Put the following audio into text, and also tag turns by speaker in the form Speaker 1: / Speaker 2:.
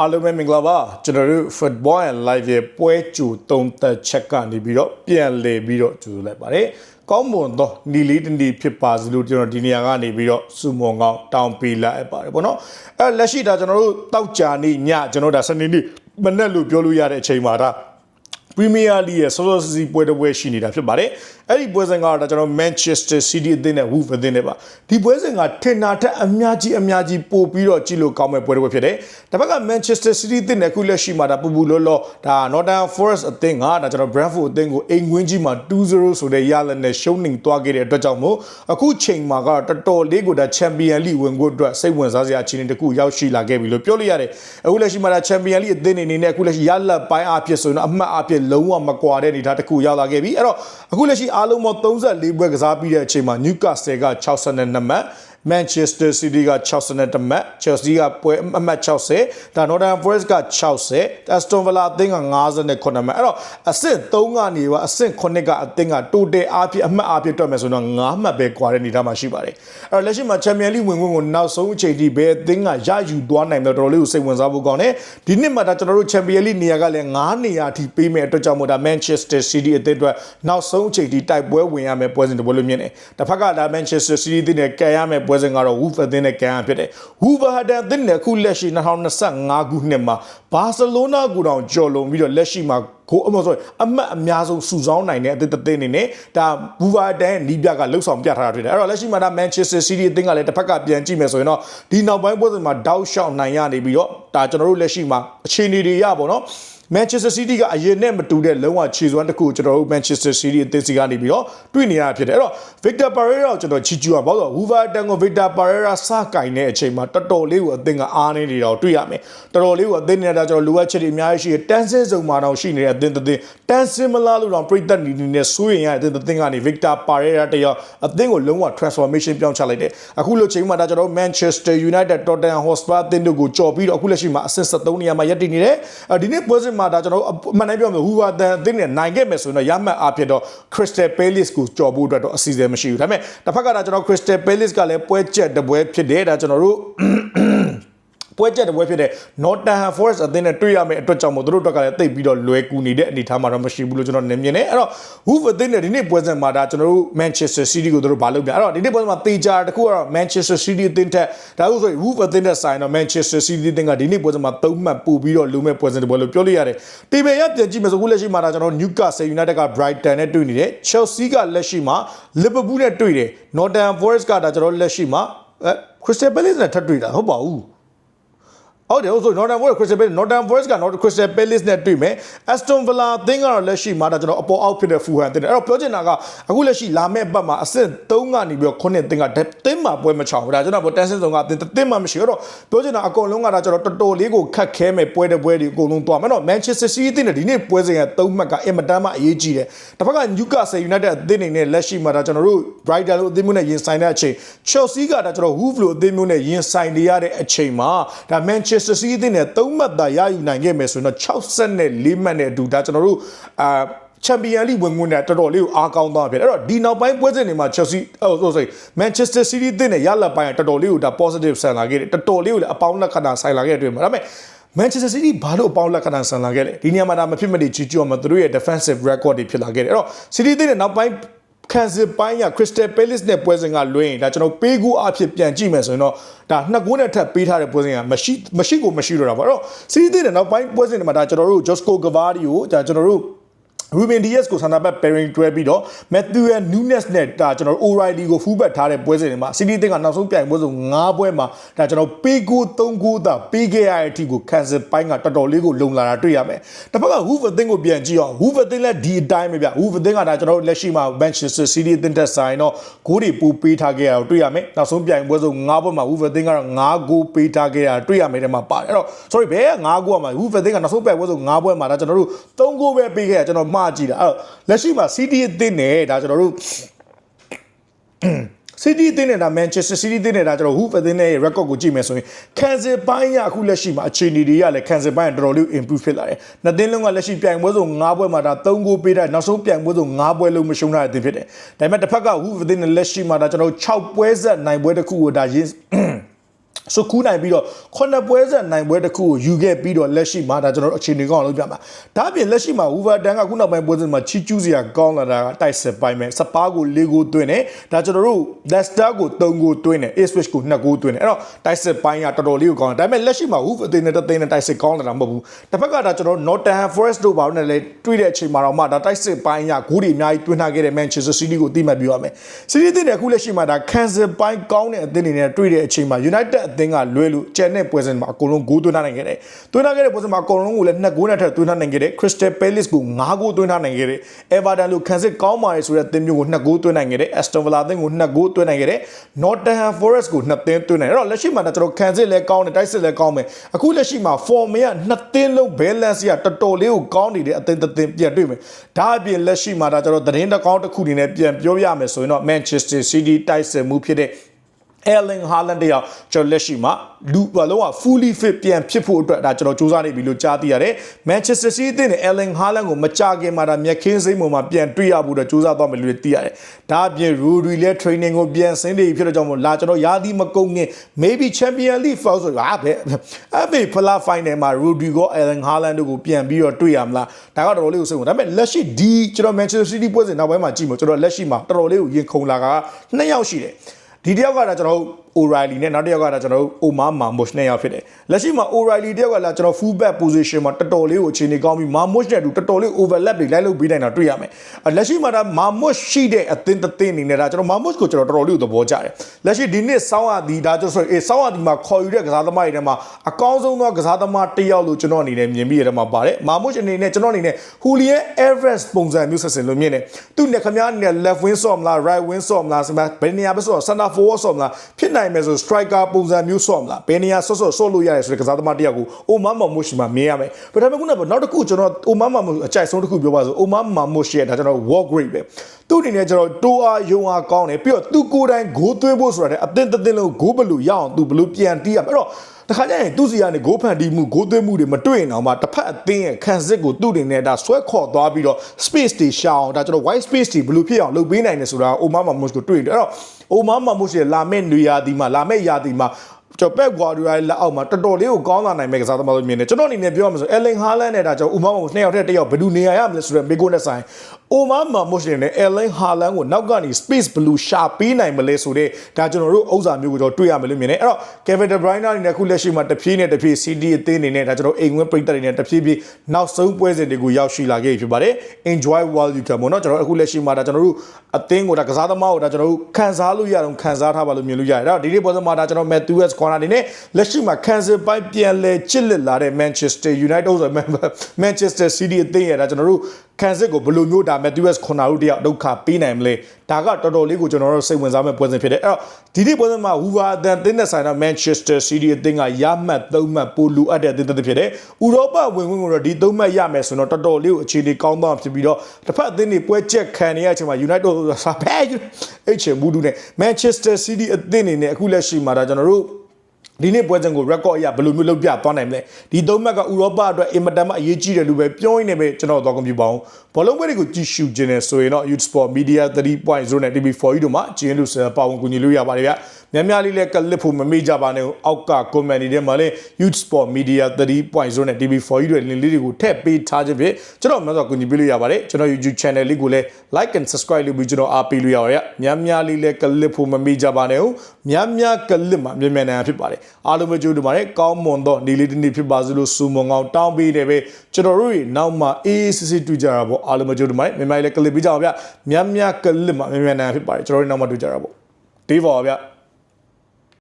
Speaker 1: အားလုံးပဲမင်္ဂလာပါကျွန်တော်တို့ Football and Live ရဲ့ပွဲကြိုတုံးသက်ချက်ကနေပြီးတော့ပြန်လည်ပြီးတော့ကြိုလိုက်ပါတယ်ကောင်းမွန်သောနီလေးတနီဖြစ်ပါစလို့ကျွန်တော်ဒီနေရာကနေပြီးတော့စုမွန်ကောင်းတောင်းပေးလိုက်ပါတယ်ပေါ့နော်အဲလက်ရှိဒါကျွန်တော်တို့တောက်ကြနေညကျွန်တော်ဒါစနေနေ့မနေ့လို့ပြောလို့ရတဲ့အချိန်မှာဒါပရီးမီးယားလိရဲ့ဆော့ဆော့စီစီပွဲတစ်ပွဲရှိနေတာဖြစ်ပါတယ်။အဲ့ဒီပွဲစဉ်ကတော့ကျွန်တော် Manchester City အသင်းနဲ့ Wolves အသင်းနဲ့ပါ။ဒီပွဲစဉ်ကထင်တာထက်အများကြီးအများကြီးပို့ပြီးတော့ကြည့်လို့ကောင်းမဲ့ပွဲတစ်ပွဲဖြစ်တယ်။တစ်ဖက်က Manchester City အသင်းနဲ့ခုလက်ရှိမှာဒါပူပူလောလောဒါ Nottingham Forest အသင်းကဒါကျွန်တော် Brentford အသင်းကိုအိမ်ဝင်းကြီးမှာ2-0ဆိုတဲ့ရလနဲ့ရှုံးနိမ်သွားခဲ့တဲ့အတွက်ကြောင့်မို့အခုချိန်မှာကတော်တော်လေးကိုဒါ Champion League ဝင်ဖို့အတွက်စိတ်ဝင်စားစရာအခြေအနေတစ်ခုရောက်ရှိလာခဲ့ပြီလို့ပြောလို့ရတယ်။အခုလက်ရှိမှာဒါ Champion League အသင်းအနေနဲ့အခုလက်ရှိရလက်ပိုင်းအဖြစ်ဆိုရင်တော့အမှတ်အဖြစ်လုံးဝမကွာတဲ့အနေအထားတစ်ခုရောက်လာခဲ့ပြီအဲ့တော့အခုလက်ရှိအားလုံးပေါင်း34ပွဲကစားပြီးတဲ့အချိန်မှာ Newcastle က62မှတ် Manchester City က62မှတ် Chelsea ကပွဲအမှတ်60ဒါ Nottingham Forest က60 Aston Villa အသင်းက58မှတ်အဲ့တော့အဆင့်3ကနေပါအဆင့်9ကအသင်းက total အားဖြင့်အမှတ်အားဖြင့်တွက်မယ်ဆိုတော့9မှတ်ပဲကွာတဲ့အနေအထားမှာရှိပါတယ်အဲ့တော့လက်ရှိမှာ Champions League ဝင်ခွင့်ကိုနောက်ဆုံးအချိန်ထိဘယ်အသင်းကရယူသွားနိုင်မလဲတော်တော်လေးကိုစိတ်ဝင်စားဖို့ကောင်းတယ်ဒီနှစ်မှာဒါကျွန်တော်တို့ Champions League နေရာကလည်း9နေရာထိပေးမဲ့အတွက်ကြောင့်မို့ဒါ Manchester City အသင်းအတွက်နောက်ဆုံးအချိန်ထိတိုက်ပွဲဝင်ရမယ်ပွဲစဉ်တစ်ပွဲလို့မြင်တယ်တစ်ဖက်ကဒါ Manchester City အသင်းနဲ့ကန်ရမယ်ပွဲစဉ်ကတော့ Wolves အသင်းနဲ့ကန်ရဖြစ်တယ် Wolverhampton အသင်းနဲ့အခုလက်ရှိ2025ခုနှစ်မှာဘာစီလိုနာကိုတောင်ကြော်လွန်ပြီးတော့လက်ရှိမှာကိုအမဆိုအမတ်အများဆုံးစုဆောင်းနိုင်တဲ့အသင်းတစ်သင်းအနေနဲ့ဒါဘူဗာတန်နီးပြကလှုပ်ဆောင်ပြထားတာတွေ့တယ်အဲ့တော့လက်ရှိမှာဒါ Manchester City အသင်းကလည်းတစ်ဖက်ကပြန်ကြည့်မယ်ဆိုရင်တော့ဒီနောက်ပိုင်းပွဲစဉ်မှာတောက်လျှောက်နိုင်ရနေပြီးတော့ဒါကျွန်တော်တို့လက်ရှိမှာအခြေအနေတွေရပါတော့ Manchester City ကအရင်နဲ့မတူတဲ့လုံးဝခြေစွမ်းတစ်ခုကျွန်တော်တို့ Manchester City အသင်းစီကနေပြီးတော့တွေ့နေရဖြစ်တယ်အဲ့တော့ Victor Pereira ကိုကျွန်တော်ချီကျူရပါတော့ Wolverhampton ကို Victor Pereira စကင်တဲ့အချိန်မှာတော်တော်လေးကိုအသင်းကအားနေနေတော့တွေ့ရမယ်တော်တော်လေးကိုအသင်းနေတာကျွန်တော်လိုအပ်ချက်တွေအများကြီးရှိတယ်တန်းစင်းစုံမှာတော့ရှိနေတဲ့အသင်းတစ်သင်းတန်းစင်းမလားလို့တော့ပြိသက်နေနေနဲ့စိုးရင်ရတဲ့အသင်းတစ်သင်းကနေ Victor Pereira တယောက်အသင်းကိုလုံးဝ transformation ပြောင်းချလိုက်တယ်အခုလိုချိန်မှာဒါကျွန်တော် Manchester United Tottenham Hotspur အသင်းတို့ကိုကြော်ပြီးတော့အခုလက်ရှိမှာအဆင့်73နေရာမှာရပ်တည်နေတယ်ဒီနေ့ပွဲစဉ်မှာဒါကျွန်တော်အမှန်တမ်းပြောမယ်ဟူဝါတန်အသင်းနဲ့နိုင်ခဲ့မယ်ဆိုရင်တော့ရမှတ်အားဖြင့်တော့ Crystal Palace ကိုကြော်ဖို့အတွက်တော့အစီအစဉ်မရှိဘူးဒါပေမဲ့တစ်ဖက်ကဒါကျွန်တော် Crystal Palace ကလည်းပွဲချက်တစ်ပွဲဖြစ်တယ်ဒါကျွန်တော်တို့ ပွဲချက်တစ်ပွဲဖြစ်တဲ့ Nottingham Forest အသင်းနဲ့တွေ့ရမယ့်အတွက်ကြောင့်မို့သူတို့အတွက်ကလည်းတိတ်ပြီးတော့လွယ်ကူနေတဲ့အနေအထားမှာတော့မရှိဘူးလို့ကျွန်တော်နေမြင်တယ်အဲ့တော့ Wolves အသင်းနဲ့ဒီနေ့ပွဲစဉ်မှာဒါကျွန်တော်တို့ Manchester City ကိုသူတို့ဘာလုပ်ပြအဲ့တော့ဒီနေ့ပွဲစဉ်မှာတေချာတခုကတော့ Manchester City အသင်းထက်ဒါလို့ဆိုရင် Wolves အသင်းနဲ့ဆိုင်တော့ Manchester City အသင်းကဒီနေ့ပွဲစဉ်မှာ၃မှတ်ပို့ပြီးတော့လုံမဲ့ပွဲစဉ်တစ်ပွဲလို့ပြောလို့ရတယ်တေဘယ်ရပြန်ကြည့်မယ်ဆိုခုလက်ရှိမှာဒါကျွန်တော် Newcastle United က Brighton နဲ့တွေ့နေတယ် Chelsea ကလက်ရှိမှာ Liverpool နဲ့တွေ့တယ် Nottingham Forest ကဒါကျွန်တော်လက်ရှိမှာအဲ Crystal Palace နဲ့ထပ်တွေ့တာဟုတ်ပါဘူး ဟုတ်တယ်ဟုတ်ဆို Northern Forest Crystal Palace Northern Forest က North Crystal Palace နဲ့တွေ့မယ် Aston Villa အသင်းကတော့လက်ရှိမှာဒါကျွန်တော်အပေါ်အောက်ဖြစ်တဲ့ Fulham အသင်းအဲ့တော့ပြောချင်တာကအခုလက်ရှိလာမယ့်ပတ်မှာအဆင့်3ကနေပြီးတော့9အသင်းကတင်းမှာပွဲမချောင်ဘူးဒါကျွန်တော်ပေါ်တန်းစင်းဆောင်ကအသင်းတင်းမှာမရှိတော့ပြောချင်တာအကုန်လုံးကဒါကျွန်တော်တော်တော်လေးကိုခတ်ခဲမဲ့ပွဲတဲ့ပွဲတွေအကုန်လုံးသွားမယ်နော် Manchester City အသင်းနဲ့ဒီနေ့ပွဲစဉ်က3မှတ်ကအင်မတန်မှအရေးကြီးတယ်တစ်ဖက်က Newcastle United အသင်းနေနဲ့လက်ရှိမှာဒါကျွန်တော်တို့ Brighton လို့အသင်းမျိုးနဲ့ရင်ဆိုင်တဲ့အချိန် Chelsea ကဒါကျွန်တော် Wolves လို့အသင်းမျိုးနဲ့ရင်ဆိုင်နေရတဲ့အချိန်မှာဒါ Manchester City အသင်းနဲ့3မှတ်သာရယူနိုင်ခဲ့မယ်ဆိုရင်တော့64မှတ်နဲ့အတူဒါကျွန်တော်တို့အာချန်ပီယံလိဝင်ငွေနဲ့တော်တော်လေးကိုအားကောင်းသွားဖြစ်တယ်အဲ့တော့ဒီနောက်ပိုင်းပွဲစဉ်တွေမှာ Chelsea ဟိုဆိုဆို Manchester City အသင်းနဲ့ရလက်ပိုင်းကတော်တော်လေးကိုဒါ positive ဆန်လာခဲ့တယ်တော်တော်လေးကိုလည်းအပေါင်းလက္ခဏာဆိုင်လာခဲ့တယ်တွေ့မှာဒါပေမဲ့ Manchester City ဘာလို့အပေါင်းလက္ခဏာဆန်လာခဲ့လဲဒီနေရာမှာဒါမဖြစ်မနေကြည့်ကြည့်အောင်မသူတို့ရဲ့ defensive record တွေဖြစ်လာခဲ့တယ်အဲ့တော့ City အသင်းနဲ့နောက်ပိုင်း ခံစစ်ပိုင်းက Crystal Palace နဲ့ပွဲစဉ်ကလွှဲရင်ဒါကျွန်တော်ပေးကူအဖြစ်ပြန်ကြည့်မယ်ဆိုရင်တော့ဒါနှစ်ကိုးနဲ့ထပ်ပေးထားတဲ့ပွဲစဉ်ကမရှိမရှိကိုမရှိတော့တာပေါ့အဲ့တော့ City တဲ့နောက်ပိုင်းပွဲစဉ်တွေမှာဒါကျွန်တော်တို့ Josco Gavardi ကိုဒါကျွန်တော်တို့ Ruben Diaz ကိုဆန္ဒဘက် pairing တွဲပြီးတော့ Matthew Nunes နဲ့ဒါကျွန်တော် O'Reilly ကို full back ထားတဲ့ပွဲစဉ်တွေမှာ City တင်ကနောက်ဆုံးပြိုင်ပွဲဆုံး9ပွဲမှာဒါကျွန်တော်ပေးကို3ကိုသာပေးခဲ့ရတဲ့အထိကို cancel ပိုင်းကတော်တော်လေးကိုလုံလာတာတွေ့ရမယ်။တစ်ဖက်က Hoover အသင်းကိုပြန်ကြည့်အောင် Hoover အသင်းလည်းဒီအတိုင်းပဲဗျ။ Hoover အသင်းကဒါကျွန်တော်လက်ရှိမှာ Manchester City အသင်းတက်ဆိုင်တော့ဂိုးတွေပို့ပေးထားခဲ့ရတာတွေ့ရမယ်။နောက်ဆုံးပြိုင်ပွဲဆုံး9ပွဲမှာ Hoover အသင်းကတော့9ဂိုးပေးထားခဲ့ရတာတွေ့ရမယ်တဲ့မှာပါတယ်။အဲ့တော့ sorry ဘယ်က9ဂိုးอ่ะမှာ Hoover အသင်းကနောက်ဆုံးပြိုင်ပွဲဆုံး9ပွဲမှာဒါကျွန်တော်တို့3ဂိုးပဲပေးခဲ့ရကျွန်တော်မှားကြည့်တာအဲ့တော့လက်ရှိမှာ City အသင်းနဲ့ဒါကျွန်တော်တို့ City အသင်းနဲ့ဒါ Manchester City အသင်းနဲ့ဒါကျွန်တော် Hoof အသင်းနဲ့ record ကိုကြည့်မယ်ဆိုရင် cancel ပိုင်းရအခုလက်ရှိမှာအခြေအနေတွေကလည်း cancel ပိုင်းကတော်တော်လေး improve ဖြစ်လာတယ်။နှစ်သင်းလုံးကလက်ရှိပြိုင်ပွဲစုံ9ပွဲမှာဒါ3ဂိုးပေးတဲ့နောက်ဆုံးပြိုင်ပွဲစုံ9ပွဲလုံးမရှုံးတဲ့အသင်းဖြစ်တယ်။ဒါပေမဲ့တစ်ဖက်က Hoof အသင်းနဲ့လက်ရှိမှာဒါကျွန်တော်6ပွဲဆက်နိုင်ပွဲတစ်ခုကိုဒါရင်း စကူးနိုင်ပြီးတော့ခုနှစ်ပွဲဆက်နိုင်ပွဲတစ်ခုကိုယူခဲ့ပြီးတော့လက်ရှိမှာဒါကျွန်တော်တို့အခြေအနေကောင်းအောင်လုပ်ပြမှာဒါအပြင်လက်ရှိမှာ Wolverhampton ကခုနောက်ပိုင်းပွဲစဉ်မှာချီကျူးစရာကောင်းလာတာကတိုက်စစ်ပိုင်းပဲစပါးကို၄ဂိုးသွင်းတယ်ဒါကျွန်တော်တို့ Leicester ကို၃ဂိုးသွင်းတယ် Ipswich ကို2ဂိုးသွင်းတယ်အဲ့တော့တိုက်စစ်ပိုင်းကတော်တော်လေးကိုကောင်းတယ်ဒါပေမဲ့လက်ရှိမှာ Wolves အသင်းနဲ့တစ်သင်းနဲ့တိုက်စစ်ကောင်းလာတာမဟုတ်ဘူးတစ်ဖက်ကဒါကျွန်တော်တို့ Nottingham Forest တို့ဘာလို့လဲတွေ့တဲ့အချိန်မှာတော့မှဒါတိုက်စစ်ပိုင်းကဂိုးတွေအများကြီးသွင်းထားခဲ့တဲ့ Manchester City ကိုတိမှတ်ပြီးရမယ် City အသင်းနဲ့အခုလက်ရှိမှာဒါခံစစ်ပိုင်းကောင်းတဲ့အသင်းတွေနဲ့တွေ့တဲ့အချိန်မှာ United အသင်းကလွဲလို့ကျန်တဲ့ပွဲစဉ်မှာအကုန်လုံးဂိုးသွင်းထားနိုင်ခဲ့တယ်သွင်းထားခဲ့တဲ့ပွဲစဉ်မှာအကုန်လုံးကိုလည်း2ဂိုးနဲ့ထပ်သွင်းထားနိုင်ခဲ့တယ် Crystal Palace ကို9ဂိုးသွင်းထားနိုင်ခဲ့တယ် Everton လို့ခံစစ်ကောင်းပါတယ်ဆိုတဲ့အသင်းမျိုးကို2ဂိုးသွင်းနိုင်ခဲ့တယ် Aston Villa အသင်းကို2ဂိုးသွင်းနိုင်ခဲ့တယ် Nottingham Forest ကို2သင်းသွင်းနိုင်တယ်အဲ့တော့လက်ရှိမှာကျွန်တော်ခံစစ်လည်းကောင်းတယ်တိုက်စစ်လည်းကောင်းမယ်အခုလက်ရှိမှာ form ရ2သင်းလုံး balance ရတော်တော်လေးကိုကောင်းနေတဲ့အသင်းတစ်သင်းပြန်တွေ့မယ်ဒါအပြင်လက်ရှိမှာဒါကျွန်တော်သတင်းတစ်ကောင်းတစ်ခုအနေနဲ့ပြန်ပြောရမယ်ဆိုရင်တော့ Manchester City တိုက်စစ်မှုဖြစ်တဲ့ Erling Haaland တယောက်ကျွန်တော်လက်ရှိမှာလူဘာလုံးက fully fit ပြန်ဖြစ်ဖို့အတွက်ဒါကျွန်တော်စူးစမ်းနေပြီလို့ကြားသိရတယ်။ Manchester City အသင်းနဲ့ Erling Haaland ကိုမကြခင်မှာဒါမြက်ခင်းစိမ့်ပေါ်မှာပြန်တွေ့ရဖို့အတွက်စူးစမ်းသွားမယ်လို့သိရတယ်။ဒါအပြင် Rodri လည်း training ကိုပြန်ဆင်းနေပြီဖြစ်တဲ့ကြောင့်မို့လာကျွန်တော်ရာသီမကုန်ခင် maybe Champions League fall ဆိုဟာပဲအမေဖလာ final မှာ Rodri ကို Erling Haaland တို့ကိုပြန်ပြီးတော့တွေ့ရမလား။ဒါကတော်တော်လေးကိုစိတ်ဝင်ဒါပေမဲ့လက်ရှိဒီကျွန်တော် Manchester City ပွဲစဉ်နောက်ပိုင်းမှာကြည့်မို့ကျွန်တော်လက်ရှိမှာတော်တော်လေးကိုရင်ခုန်လာတာကနှစ်ယောက်ရှိတယ်။ ဒီတယောက်ကဒါကျွန်တော် O'Reilly နဲ့နောက်တစ်ယောက်ကဒါကျွန်တော်တို့ Omar Marmoush နဲ့ရောက်ဖြစ်တယ်လက်ရှိမှာ O'Reilly တယောက်ကလာကျွန်တော် full back position မှာတော်တော်လေးကိုအခြေအနေကောင်းပြီး Marmoush နဲ့အတူတော်တော်လေး overlap တွေလိုက်လုပ်ပေးနိုင်တာတွေ့ရမယ်လက်ရှိမှာဒါ Marmoush ရှိတဲ့အသင်းတစ်သင်းအနေနဲ့ဒါကျွန်တော် Marmoush ကိုကျွန်တော်တော်တော်လေးကိုသဘောကျတယ်လက်ရှိဒီနှစ်စောင်းရသည်ဒါကျွန်တော်ဆိုအေးစောင်းရသည်မှာခေါ်ယူတဲ့ကစားသမားတွေထဲမှာအကောင်းဆုံးသောကစားသမားတစ်ယောက်လို့ကျွန်တော်အနေနဲ့မြင်ပြီးရတဲ့မှာပါတယ် Marmoush အနေနဲ့ကျွန်တော်အနေနဲ့ Julian Alvarez ပုံစံမျိုးဆက်စင်လို့မြင်တယ်သူနဲ့ခမားအနေနဲ့ left wing ဆော့မလား right wing ဆော့မလားဆိုမှဘယ်နေရာပဲဆော့ center forward ဆော့မလားဖြစ်နိုင်မယ်ဆို striker ပုံစံမျိုးဆော့မလားဘယ်နေရာဆော့ဆော့ဆော့လို့ရတယ်ဆိုတဲ့ကစားသမားတစ်ယောက်ကိုအိုမာမာမိုရှိမှာမြင်ရမယ်ဒါပေမဲ့ခုနကနောက်တစ်ခုကျွန်တော်အိုမာမာမိုအကြိုက်ဆုံးတစ်ခုပြောပါဆိုအိုမာမာမိုရှိရဒါကျွန်တော် war great ပဲသူ့အနေနဲ့ကျွန်တော်တိုးအားယုံအားကောင်းတယ်ပြီးတော့သူကိုယ်တိုင်ဂိုးသွင်းဖို့ဆိုတာတဲ့အသင်းတစ်သင်းလုံးဂိုးဘလူရအောင်သူဘလူပြန်တီးရမယ်အဲ့တော့တခါကျရင်သူ့စီကနေဂိုးဖန်တီးမှုဂိုးသွင်းမှုတွေမတွေ့ရင်တော့မှတစ်ဖက်အသင်းရဲ့ခံစစ်ကိုသူ့အနေနဲ့ဒါဆွဲခေါ်သွားပြီးတော့ space တွေရှာအောင်ဒါကျွန်တော် white space တွေဘယ်လိုဖြစ်အောင်လုပ်ပေးနိုင်လဲဆိုတာအိုမာမာမို့ကိုတွေ့တယ်အဲ့တော့အိုမာမာမို့ရဲ့လာမယ့်နေရာဒီမှာလာမယ့်ရာဒီမှာကျွန်တော်ပက်ဂွာဒီယာလက်အောက်မှာတော်တော်လေးကိုကောင်းလာနိုင်မဲ့ကစားသမားလို့မြင်တယ်ကျွန်တော်အနေနဲ့ပြောရမှာဆိုအယ်လင်ဟာလန်နဲ့ဒါကျွန်တော်ဥမာမမို့နှစ်ယောက်တည်းတစ်ယောက်ဘယ်သူနေရာရမလဲဆိုတော့မေကိုနဲ့ဆိုင် အိုမာမာမို့ရှင်နဲ့အယ်လင်ဟာလန်ကိုနောက်ကနေ space blue ရှာပေးနိုင်မလဲဆိုတဲ့ဒါကျွန်တော်တို့ဥစ္စာမျိုးကိုကျွန်တော်တွေ့ရမယ်လို့မြင်တယ်အဲ့တော့ Kevin De Bruyne အနေနဲ့ခုလက်ရှိမှာတဖြည်းနဲ့တဖြည်း CD အသင်းအနေနဲ့ဒါကျွန်တော်အိမ်ဝင်ပရိသတ်တွေနဲ့တဖြည်းဖြည်းနောက်ဆုံးပွဲစဉ်တွေကိုရောက်ရှိလာခဲ့ပြီဖြစ်ပါတယ် enjoy while you can ပေါ့နော်ကျွန်တော်အခုလက်ရှိမှာဒါကျွန်တော်တို့အသင်းကိုဒါကစားသမားကိုဒါကျွန်တော်တို့ခံစားလို့ရအောင်ခံစားထားပါလို့မြင်လို့ရတယ်အဲ့တော့ဒီနေ့ပွဲစဉ်မှာဒါကျွန်တော် Matthews corner အနေနဲ့လက်ရှိမှာခံစစ်ပိုင်းပြန်လဲချစ်လက်လာတဲ့ Manchester United ဆို Manchester City အသင်းရတာကျွန်တော်တို့ခံစစ်ကိုဘယ်လိုမျိုးဒါ Matthews corner တို့တယောက်ဒုက္ခပေးနိုင်မလဲဒါကတော်တော်လေးကိုကျွန်တော်တို့စိတ်ဝင်စားမဲ့ပွဲစဉ်ဖြစ်တယ်အဲ့တော့ဒီနေ့ပွဲစဉ်မှာ Wolverhampton အသင်းနဲ့ဆိုင်တာ Manchester City အသင်းကရမှတ်၃မှတ်ပိုလူအပ်တဲ့အသင်းတစ်ဖြစ်တယ်ဥရောပဝင်ဝင်ကိုတော့ဒီ၃မှတ်ရမယ်ဆိုတော့တော်တော်လေးကိုအခြေအနေကောင်းသွားဖြစ်ပြီးတော့တစ်ဖက်အသင်းတွေပွဲချက်ခံနေရတဲ့အချိန်မှာ United စာဖဲအဲ့ချေဘူးဒူနဲ့ Manchester City အသင်းနေနဲ့အခုလက်ရှိမှာဒါကျွန်တော်တို့ ဒီနေ့ပွဲစဉ်ကို record အရဘယ်လိုမျိုးလုပ်ပြသွားနိုင်မလဲဒီသုံးမှတ်ကဥရောပအတွက်အင်မတန်မှအရေးကြီးတယ်လို့ပဲပြောရင်းနဲ့ပဲကျွန်တော်တော့ကွန်ပျူတာအောင်ဘောလုံးပွဲတွေကိုကြည့်ရှုခြင်းနဲ့ဆိုရင်တော့ Youth Sport Media 3.0နဲ့ TV4 တို့မှာကျင်းလို့ပါဝင်ကူညီလို့ရပါတယ်ဗျ များများလေးလည်းကလစ်ဖို့မမေ့ကြပါနဲ့အောက်က comment တွေထဲမှာလည်း Youth Sport Media 3.0နဲ့ TV4 တို့လင်းလေးတွေကိုထည့်ပေးထားခြင်းဖြင့်ကျွန်တော်များစွာကူညီပေးလို့ရပါတယ်ကျွန်တော် YouTube channel လေးကိုလည်း like and subscribe လုပ်ပြီးကျွန်တော်အားပေးလို့ရပါတယ်များများလေးလည်းကလစ်ဖို့မမေ့ကြပါနဲ့များများကလစ်မှာမြန်မြန်နိုင်ဖြစ်ပါတယ်အားလုံးပဲကြိုးတူပါတယ်ကောင်းမွန်သောနေ့လေးတစ်နေ့ဖြစ်ပါစေလို့ဆုမွန်ကောင်းတောင်းပေးတယ်ပဲကျွန်တော်တို့တွေနောက်မှအေးအေးဆေးဆေးတွေ့ကြတာပေါ့အားလုံးပဲကြိုးတူပါတယ်မြန်မြန်လေးကလစ်ပြီးကြအောင်ဗျများများကလစ်မှာမြန်မြန်နိုင်ဖြစ်ပါတယ်ကျွန်တော်တို့နောက်မှတွေ့ကြတာပေါ့တေးပါဗျ